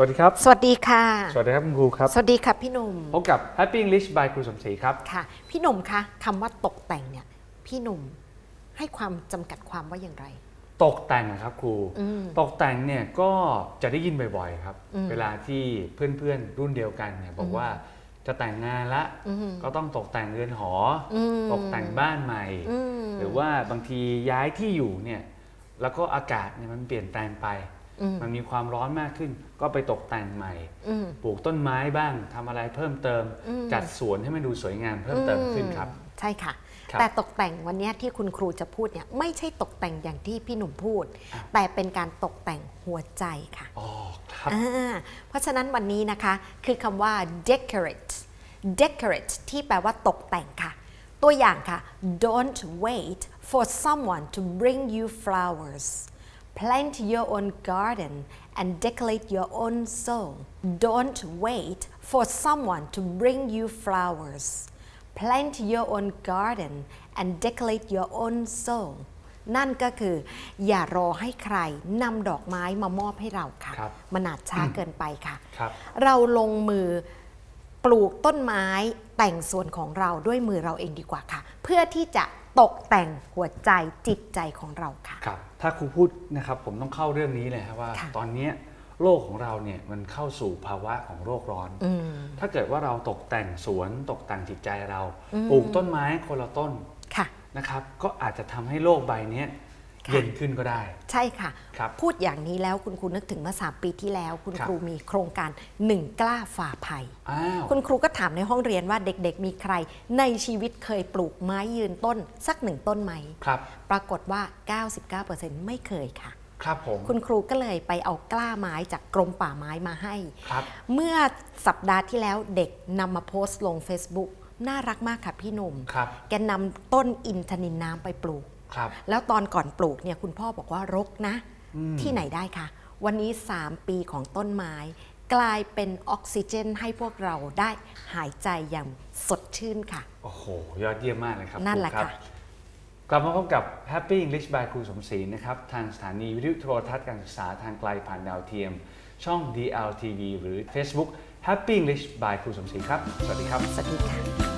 สวัสดีครับ สวัสดีค่ะ สวัสดีครับคุณครูครับ สวัสดีค่ะพี่หนุ่ม พบกับ Happy English by ครูสมศรีครับ ค่ะ พี่หนุ่มคะคำว่าตกแต่งเนี่ย พี่หนุ่มให้ความจำกัดความว่าอย่างไร ตกแต่งนะครับครู อืม ตกแต่งเนี่ยก็จะได้ยินบ่อยๆครับ อืมเวลาที่เพื่อนๆ รุ่นเดียวกันเนี่ยบอกว่าจะแต่งงานละอืม ก็ต้องตกแต่งเรือนหออมตกแต่งบ้านใหม่ อืม หรือว่าบางทีย้ายที่อยู่เนี่ยแล้วก็อากาศเนี่ยมันเปลี่ยนแปลงไปอื มมันมีความร้อนมากขึ้น ก็ไปตกแต่งใหม่อืมปลูกต้นไม้บ้างทำอะไรเพิ่มเติมอืมจัดสวนให้มันดูสวยงามเพิ่มเติมขึ้นครับอืมใช่ค่ะครับแต่ตกแต่งวันเนี้ยที่คุณครูจะพูดเนี่ยไม่ใช่ตกแต่งอย่างที่พี่หนุ่มพูดอ้าวแต่เป็นการตกแต่งหัวใจค่ะอ๋อครับอ่าเพราะฉะนั้นวันนี้นะคะคือคำว่า decorate decorate ที่แปลว่าตกแต่งค่ะ ตัวอย่างค่ะ don't wait for someone to bring you flowers plant your own garden and decorate your own soul don't wait for someone to bring you flowers plant your own garden and decorate your own soul นั่นก็คือ อย่ารอให้ใครนำดอกไม้มามอบให้เราค่ะ ครับมันอาจช้าเกินไปค่ะ ครับ เราลงมือปลูกต้นไม้แต่งส่วนของเราด้วยมือเราเองดีกว่าค่ะ เพื่อที่จะ ตกแต่งหัวใจจิตใจของเราค่ะ ครับถ้าครูพูดนะครับผมต้องเข้าเรื่องนี้เลยครับว่า ค่ะ ตอนเนี้ยโลกของเราเนี่ยมันเข้าสู่ภาวะของโรคร้อน อืม ถ้าเกิดว่าเราตกแต่งสวนตกแต่งจิตใจเราอืม ปลูกต้นไม้คนละต้นค่ะ นะครับ ก็อาจจะทำให้โลกใบเนี้ยค่ะ เย็นขึ้นก็ได้ ใช่ค่ะครับพูดอย่างนี้แล้วคุณครูนึกถึงเมื่อสามปีที่แล้ว คุณครับครูมีโครงการหนึ่งกล้าฝ่าภัยอ้าวคุณครูก็ถามในห้องเรียนว่าเด็กๆ มีใคร ในชีวิตเคยปลูกไม้ยืนต้น สักหนึ่งต้นไหมครับปรากฏว่า 99%ไม่เคยค่ะครับผมคุณครูก็เลยไปเอากล้าไม้จากกรมป่าไม้มาให้ครับเมื่อสัปดาห์ที่แล้วเด็กนำมาโพสต์ลง Facebook น่ารักมากค่ะพี่หนุ่มครับแกนำต้นอินทนินน้ำไปปลูก ครับแล้วตอนก่อนปลูกเนี่ยคุณพ่อบอกว่ารกนะอืมที่ไหนได้คะวันนี้ 3 ปีของต้นไม้ กลายเป็นออกซิเจนให้พวกเราได้หายใจอย่างสดชื่นค่ะ โอ้โห ยอดเยี่ยมมากเลยครับนั่นแหละรูรับค่ะกลับมาพบกับ Happy English by ครูสมศรีนะครับ ทางสถานีวิทยุโทรทัศน์การศึกษาทางไกลผ่านดาวเทียม ช่อง DLTV หรือ Facebook Happy English by ครูสมศรีครับ สวัสดีครับ สวัสดีค่ะ